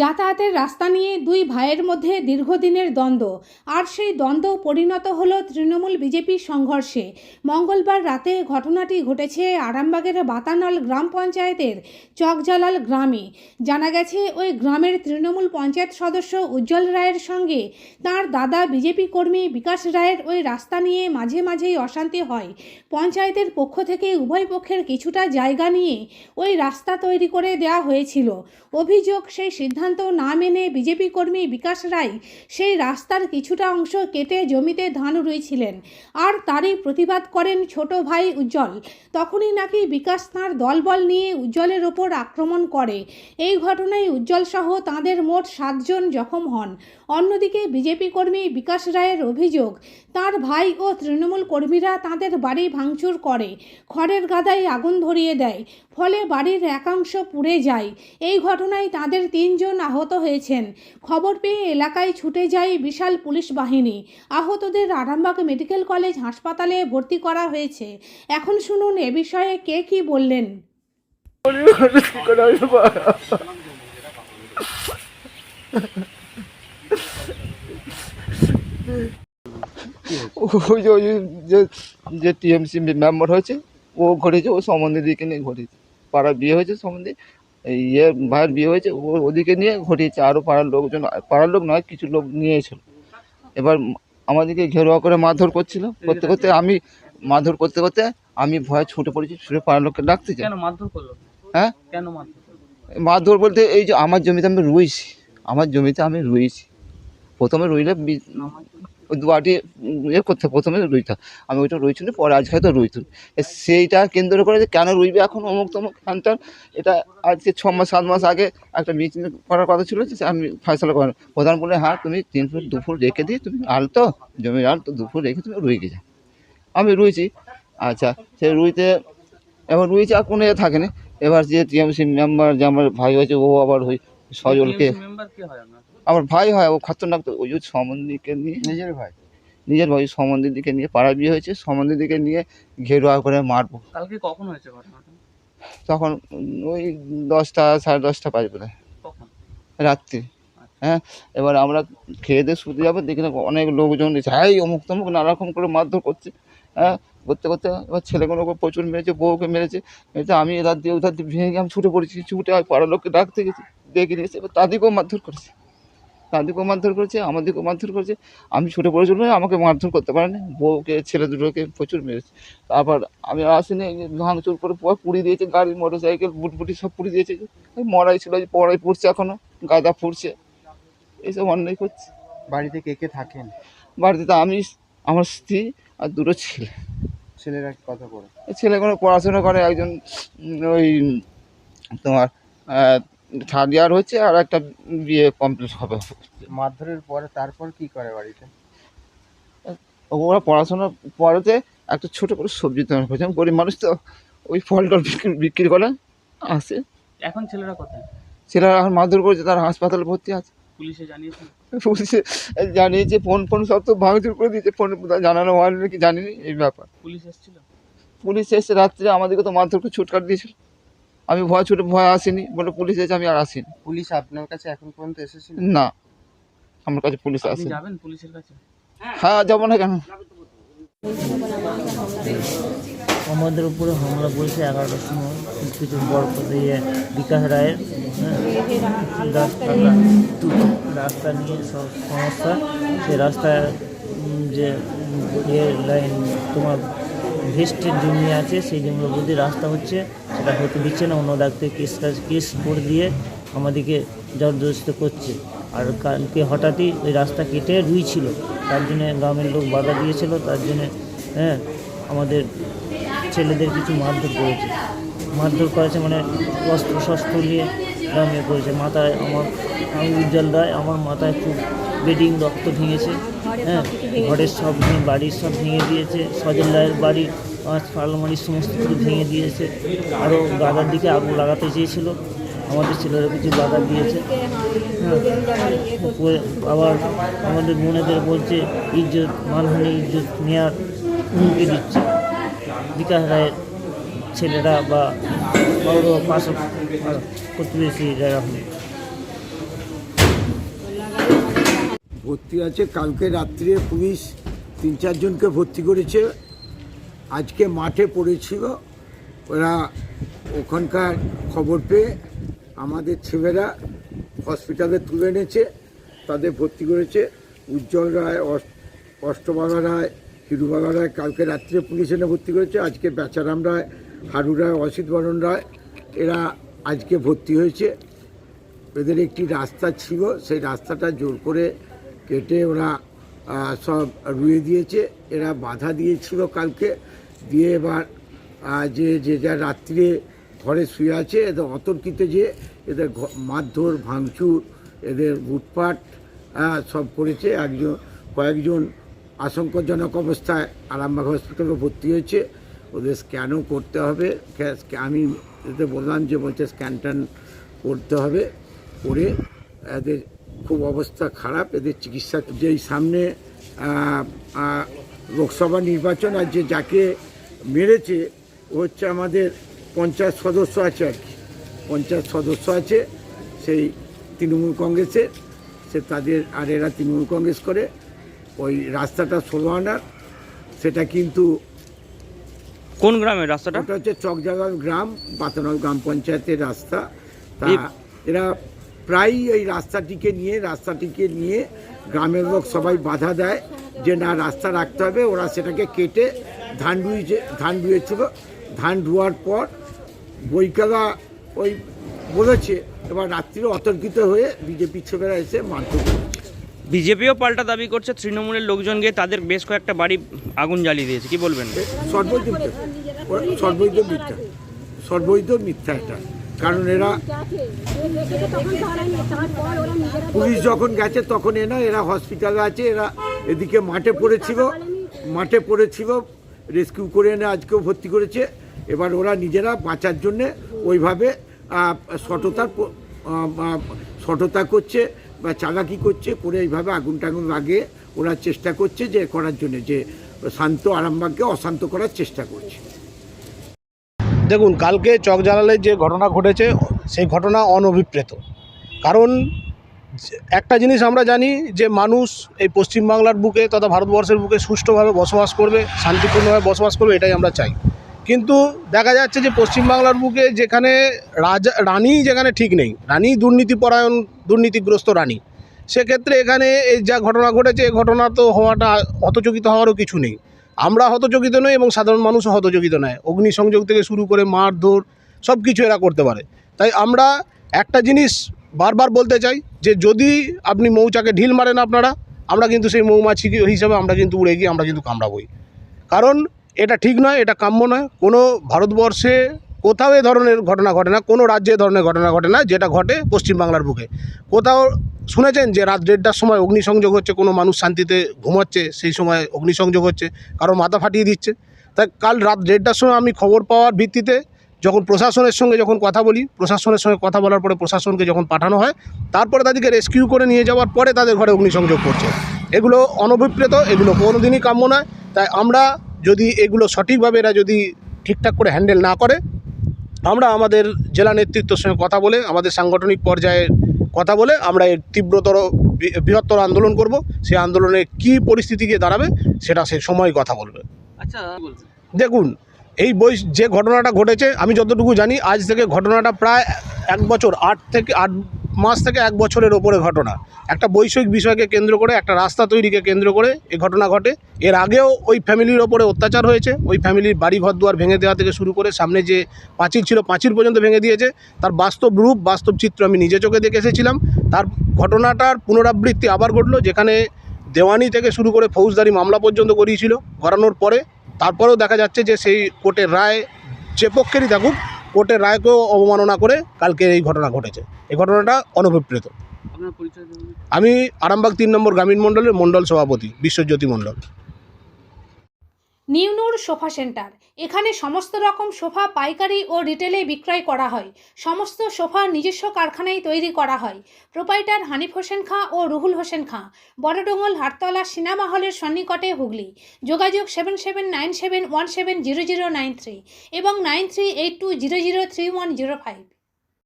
যাতায়াতের রাস্তা নিয়ে দুই ভাইয়ের মধ্যে দীর্ঘদিনের দ্বন্দ্ব। আর সেই দ্বন্দ্ব পরিণত হল তৃণমূল বিজেপির সংঘর্ষে। মঙ্গলবার রাতে ঘটনাটি ঘটেছে আরামবাগের বাতানল গ্রাম পঞ্চায়েতের চকজালাল গ্রামে। জানা গেছে, ওই গ্রামের তৃণমূল পঞ্চায়েত সদস্য উজ্জ্বল রায়ের সঙ্গে তার দাদা বিজেপি কর্মী বিকাশ রায়ের ওই রাস্তা নিয়ে মাঝে মাঝেই অশান্তি হয়। পঞ্চায়েতের পক্ষ থেকে উভয় পক্ষের কিছুটা জায়গা নিয়ে ওই রাস্তা তৈরি করে দেওয়া হয়েছিল। অভিযোগ সেই সিদ্ধান্ত না মেনে বিজেপি কর্মী বিকাশ রায় সেই রাস্তার কিছুটা অংশ কেটে জমিতে ধান রুইছিলেন। আর তারই প্রতিবাদ করেন ছোট ভাই উজ্জ্বল। তখনই নাকি বিকাশ তাঁর দলবল নিয়ে উজ্জ্বলের ওপর আক্রমণ করে। এই ঘটনায় উজ্জ্বল সহ তাঁদের মোট সাতজন জখম হন। অন্যদিকে বিজেপি কর্মী বিকাশ রায়ের অভিযোগ, তার ভাই ও তৃণমূল কর্মীরা তাঁদের বাড়ি ভাঙচুর করে, খড়ের গাদায় আগুন ধরিয়ে দেয়, ফলে বাড়ির একাংশ পুড়ে যায়। এই ঘটনায় তাদের তিনজন আহত হয়েছেন। খবর পেয়ে এলাকায় ছুটে যায় বিশাল পুলিশ বাহিনী। আহতদের আরামবাগ মেডিকেল কলেজ হাসপাতালে ভর্তি করা হয়েছে। এখন শুনুন এ বিষয়ে কে কি বললেন। যে টিএমসি মেম্বার হয়েছে, ও ঘটেছে, ও সম্বন্ধে দিকে নিয়ে ঘটেছে। পাড়ার বিয়ে হয়েছে সম্বন্ধে। ইয়ে ভাইয়ের বিয়ে হয়েছে ও ওদিকে নিয়ে ঘটিয়েছে। আরও পাড়ার লোকজন পাড়ার লোক নয় কিছু লোক নিয়েছিল। এবার আমাদেরকে ঘেরোয়া করে মারধর করছিল। করতে করতে আমি মারধর করতে করতে আমি ভয়ে ছুটে পড়েছি ছুটে পাড়ার লোককে ডাকতে চাই হ্যাঁ? কেন মারধর বলতে এই যে আমার জমিতে আমি রুইছি। আমার জমিতে আমি রুইছি। প্রথমে রুইলে ওই দুয়াটি ইয়ে করতে প্রথমে রুইতা আমি ওইটা রুই না, পরে আজকে রুই রুইতুন সেইটা কেন্দ্র করে যে কেন রুইবে এখন অমুক তমুক হ্যানত্যান এটা আজকে ছ মাস সাত মাস আগে একটা মিটিং করার কথা ছিল যে আমি ফয়সলা করেন প্রধান বলে হ্যাঁ তুমি তিন ফুট দু ফুট রেখে দিয়ে তুমি আল তো জমির আল তো দু ফুট রেখে তুমি রুই গেছে আমি রুইছি। আচ্ছা সে রুইতে এবার রুইছে আর কোনো থাকে না এবার যে টিএমসি মেম্বার যে আমার ভাই হয়েছে ও আবার ওই সজলকে আমার ভাই হয় ও খতরনাক তো ওই যে সম্বন্ধীকে নিয়ে। নিজের ভাই? নিজের ভাই সম্বন্ধীদিকে নিয়ে পাড়া বিয়ে হয়েছে সম্বন্ধীদিকে নিয়ে ঘেরুয়া করে মারবো। কালকে কখন হয়েছে ঘটনাটা? তখন ওই দশটা সাড়ে দশটা বাজবে রাত্রি। হ্যাঁ এবার আমরা খেয়ে দিয়ে শুতে যাব দেখি না অনেক লোকজন এসে হ্যাঁ এই অমুক তমুক নানা রকম করে মারধর করছে। হ্যাঁ করতে করতে এবার ছেলেগুলোকে প্রচুর মেরেছে বউকে মেরেছে। মেরেছে আমি এধার দিয়ে ওধার দিয়ে ভেঙে আমি ছুটে পড়েছি ছুটে আর পাড়ার লোককে ডাকতে গেছি ডেকে নিয়ে এসে এবার তাদেরকেও মারধর করেছে। তাদেরকেও মারধর করেছে আমাদেরকেও মারধর করেছে। আমি ছুটে পড়েছিল বলে আমাকে মারধর করতে পারেনি বউকে ছেলে দুটোকে প্রচুর মেরেছে। তারপর আমি আসিনি ভাঙচুর করে পুরো পুড়িয়ে দিয়েছে গাড়ি মোটর সাইকেল বুটবুটি সব পুড়িয়ে দিয়েছে। মরাই ছিল যে পড়াই পড়ছে এখনও গাদা ফুটছে এইসব অন্যায় করছে। বাড়িতে কে কে থাকেন? বাড়িতে তো আমি আমার স্ত্রী আর দুটো ছেলে। ছেলেরা কথা করে এই ছেলেগুলো পড়াশোনা করে একজন ওই তোমার থার্ড ইয়ার হচ্ছে আর একটা বিয়ে কমপ্লিট হবে। মারধরের পরে তারপর কি করে বাড়িতে? ওরা পড়াশোনার পরেতে একটা ছোটো করে সবজি তৈরি করছে। গরিব মানুষ তো ওই ফল টল বিক্রি বিক্রি করে আসে। এখন ছেলেরা কোথায়? ছেলেরা এখন মারধর করেছে তার হাসপাতালে ভর্তি আছে। পুলিশে জানিয়েছেন পুলিশে জানিয়েছে ফোন ফোন সব তো ভাঙচুর করে দিয়েছে। ফোন জানানো হয়নি নাকি জানিনি এই ব্যাপার। পুলিশ এসেছিল? পুলিশ এসে রাত্রে আমাদেরকে তো মারধর করে ছুটকাট দিয়েছিল। আমি ভয় ছুটে ভয় আসিনি। বলে পুলিশ এসে আমি আর আসিনি। পুলিশ আপনার কাছে এখন পর্যন্ত এসেছিল? না। আমার কাছে পুলিশ আপনি আসেনি। যাবেন পুলিশের কাছে? হ্যাঁ যাব না কেন? আমাদের উপরে হামলা করেছে এগারোটার সময়। কিছু কিছু বড় দিয়ে বিকাশ রায়ের হ্যাঁ, রাস্তা রাস্তা নিয়ে সব সমস্যা। সেই রাস্তায় যে ইয়ে লাইন তোমার ভেস্টের জমি আছে সেই জমির দিয়ে রাস্তা হচ্ছে। সেটা হতে দিচ্ছে না, অন্য ডাক্তার কেস কাজ কেস করে দিয়ে আমাদেরকে জবরদস্তি করছে। আর কালকে হঠাৎই ওই রাস্তা কেটে রুই ছিল। তার জন্যে গ্রামের লোক বাধা দিয়েছিল, তার জন্যে হ্যাঁ আমাদের ছেলেদের কিছু মারধর করেছে। মারধর করেছে মানে অস্ত্র শস্ত্র নিয়ে গ্রামে করেছে। মাথায় আমার, আমি উজ্জ্বল রায়, আমার মাথায় খুব বেডিং রক্ত ভেঙেছে হ্যাঁ ঘরের সব বাড়ির সব ভেঙে দিয়েছে। সজল রায়ের বাড়ির পাঁচ আলমারির সমস্ত কিছু ভেঙে দিয়েছে। আরও গাদার দিকে আগুন লাগাতে চেয়েছিল। আমাদের ছেলেরা কিছু বাধা দিয়েছে। হ্যাঁ আবার আমাদের বোনেদের বলছে, ইজ্জত, মানহানি, ইজ্জত নেওয়ার হুমকি দিচ্ছে। বিকাশ রায়ের ছেলেরা বা বড় পাশে প্রতিবেশী যারা ভর্তি আছে। কালকে রাত্রে পুলিশ তিন চারজনকে ভর্তি করেছে। আজকে মাঠে পড়েছিল। ওরা ওখানকার খবর পেয়ে আমাদের ছেলেরা হসপিটালে তুলে এনেছে, তাদের ভর্তি করেছে। উজ্জ্বল রায় অষ্টবালা রায়, হিরুবালা রায় কালকে রাত্রে পুলিশ এনে ভর্তি করেছে। আজকে বেচারাম রায়, হারু রায়, অসিত বরণ রায়, এরা আজকে ভর্তি হয়েছে। এদের একটি রাস্তা ছিল, সেই রাস্তাটা জোর করে কেটে ওরা সব রুয়ে দিয়েছে। এরা বাধা দিয়েছিল কালকে। দিয়ে এবার যে যে যা রাত্রিরে ঘরে শুয়ে আছে, এদের অতর্কিত যে এদের মারধর, ভাঙচুর, এদের লুটপাট সব করেছে। একজন, কয়েকজন আশঙ্কাজনক অবস্থায় আরামবাগ হসপিটালে ভর্তি হয়েছে। ওদের স্ক্যানও করতে হবে। আমি এদের বললাম যে বলছে স্ক্যান করতে হবে। করে এদের খুব অবস্থা খারাপ এদের চিকিৎসা যেই সামনে লোকসভা নির্বাচন আর যে যাকে মেরেছে ও হচ্ছে আমাদের পঞ্চায়েত সদস্য আছে আর কি। পঞ্চায়েত সদস্য আছে সেই তৃণমূল কংগ্রেসের সে তাদের আর এরা তৃণমূল কংগ্রেস করে। ওই রাস্তাটা ষোলো আনার সেটা কিন্তু কোন গ্রামের রাস্তাটা? ওটা হচ্ছে চকজাগাল গ্রাম বাতানল গ্রাম পঞ্চায়েতের রাস্তা। তা এরা প্রায়ই এই রাস্তাটিকে নিয়ে রাস্তাটিকে নিয়ে গ্রামের লোক সবাই বাধা দেয় যে না রাস্তা রাখতে হবে। ওরা সেটাকে কেটে ধান রুইছে ধান রুয়েছিল ধান রুয়ার পর বৈকালা ওই বলেছে এবার রাত্রিরে অতর্কিত হয়ে বিজেপি ছেলেরা এসে মারধর করেছে। বিজেপিও পাল্টা দাবি করছে তৃণমূলের লোকজন গিয়ে তাদের বেশ কয়েকটা বাড়ি আগুন জ্বালিয়ে দিয়েছে কি বলবেন? সর্বৈধ মিথ্যা সর্বৈধ মিথ্যা সর্বৈধ মিথ্যা এটা। কারণ এরা পুলিশ যখন গেছে তখন এনা এরা হসপিটালে আছে এরা এদিকে মাঠে পড়েছিল মাঠে পড়েছিল রেস্কিউ করে এনে আজকেও ভর্তি করেছে। এবার ওরা নিজেরা বাঁচার জন্যে ওইভাবে আহ, সততা করছে বা চালাকি করছে করে এইভাবে আগুন টাগুন লাগিয়ে ওরা চেষ্টা করছে যে করার জন্য যে শান্ত আরামবাগকে অশান্ত করার চেষ্টা করছে। দেখুন, কালকে চকজালালের যে ঘটনা ঘটেছে, সেই ঘটনা অনভিপ্রেত। কারণ, একটা জিনিস আমরা জানি যে মানুষ এই পশ্চিমবাংলার বুকে তথা ভারতবর্ষের বুকে সুষ্ঠুভাবে বসবাস করবে, শান্তিপূর্ণভাবে বসবাস করবে, এটাই আমরা চাই। কিন্তু দেখা যাচ্ছে যে পশ্চিমবাংলার বুকে যেখানে রাজা, রানী যেখানে ঠিক নেই, রানী দুর্নীতিপরায়ণ, দুর্নীতিগ্রস্ত রানী, সেক্ষেত্রে এখানে এই যা ঘটনা ঘটেছে এই ঘটনা তো হওয়াটা হতচকিত হওয়ারও কিছু নেই। আমরা হতচকিত নই এবং সাধারণ মানুষও হতচকিত নয়। অগ্নিসংযোগ থেকে শুরু করে মারধর সব কিছু এরা করতে পারে। তাই আমরা একটা জিনিস বারবার বলতে চাই যে যদি আপনি মৌচাকে ঢিল মারেন আপনারা, আমরা কিন্তু সেই মৌমাছি হিসাবে আমরা কিন্তু উড়ে গিয়ে আমরা কিন্তু কামড়াবই। কারণ এটা ঠিক নয়, এটা কাম্য নয়। কোনো ভারতবর্ষে কোথাও এ ধরনের ঘটনা ঘটে না, কোনো রাজ্যে এ ধরনের ঘটনা ঘটে না, যেটা ঘটে পশ্চিমবাংলার বুকে। কোথাও শুনেছেন যে রাত দেড়টার সময় অগ্নিসংযোগ হচ্ছে, কোনো মানুষ শান্তিতে ঘুমাচ্ছে, সেই সময় অগ্নিসংযোগ হচ্ছে, কারও মাথা ফাটিয়ে দিচ্ছে? তাই কাল রাত দেড়টার সময় আমি খবর পাওয়ার ভিত্তিতে যখন প্রশাসনের সঙ্গে যখন কথা বলি, প্রশাসনের সঙ্গে কথা বলার পরে প্রশাসনকে যখন পাঠানো হয়, তারপরে তাদেরকে রেস্কিউ করে নিয়ে যাওয়ার পরে তাদের ঘরে অগ্নিসংযোগ করছে। এগুলো অনভিপ্রেত, এগুলো কোনো দিনই কাম্য নয়। তাই আমরা যদি এগুলো সঠিকভাবে এরা যদি ঠিকঠাক করে হ্যান্ডেল না করে আমরা আমাদের জেলা নেতৃত্বের সঙ্গে কথা বলে আমাদের সাংগঠনিক পর্যায়ে কথা বলে আমরা এর তীব্রতর বৃহত্তর আন্দোলন করব। সে আন্দোলনে কি পরিস্থিতি গিয়ে দাঁড়াবে সেটা সে সময় কথা বলবে। আচ্ছা দেখুন এই বই যে ঘটনাটা ঘটেছে আমি যতটুকু জানি আজ থেকে ঘটনাটা প্রায় এক বছর আট থেকে আট মাস থেকে এক বছরের ওপরে ঘটনা। একটা বৈষয়িক বিষয়কে কেন্দ্র করে, একটা রাস্তা তৈরিকে কেন্দ্র করে এ ঘটনা ঘটে। এর আগেও ওই ফ্যামিলির ওপরে অত্যাচার হয়েছে। ওই ফ্যামিলির বাড়ি ঘর দুয়ার ভেঙে দেওয়া থেকে শুরু করে, সামনে যে পাঁচিল ছিল পাঁচিল পর্যন্ত ভেঙে দিয়েছে, তার বাস্তব রূপ, বাস্তব চিত্র আমি নিজে চোখে দেখে এসেছিলাম। তার ঘটনাটার পুনরাবৃত্তি আবার ঘটলো, যেখানে দেওয়ানি থেকে শুরু করে ফৌজদারি মামলা পর্যন্ত করিয়েছিল করানোর পরে। তারপরেও দেখা যাচ্ছে যে সেই কোর্টের রায় যে পক্ষেরই থাকুক, কোর্টের রায়কেও অবমাননা করে কালকে এই ঘটনা ঘটেছে। এই ঘটনাটা অনভিপ্রেত আমি আরামবাগ তিন নম্বর গ্রামীণ মণ্ডলের মণ্ডল সভাপতি Biswajyoti Mondal. New Noor sofa centre. এখানে সমস্ত রকম সোফা পাইকারি ও রিটেলে বিক্রয় করা হয়। সমস্ত সোফা নিজস্ব কারখানায় তৈরি করা হয়। প্রোপাইটার হানিফ হোসেন খাঁ ও রুহুল হোসেন খাঁ। বড়ডোঙ্গল হাটতলা সিনেমা হলের সন্নিকটে হুগলি। যোগাযোগ seven seven nine seven one seven zero zero nine three এবং nine three eight two zero zero three one zero five.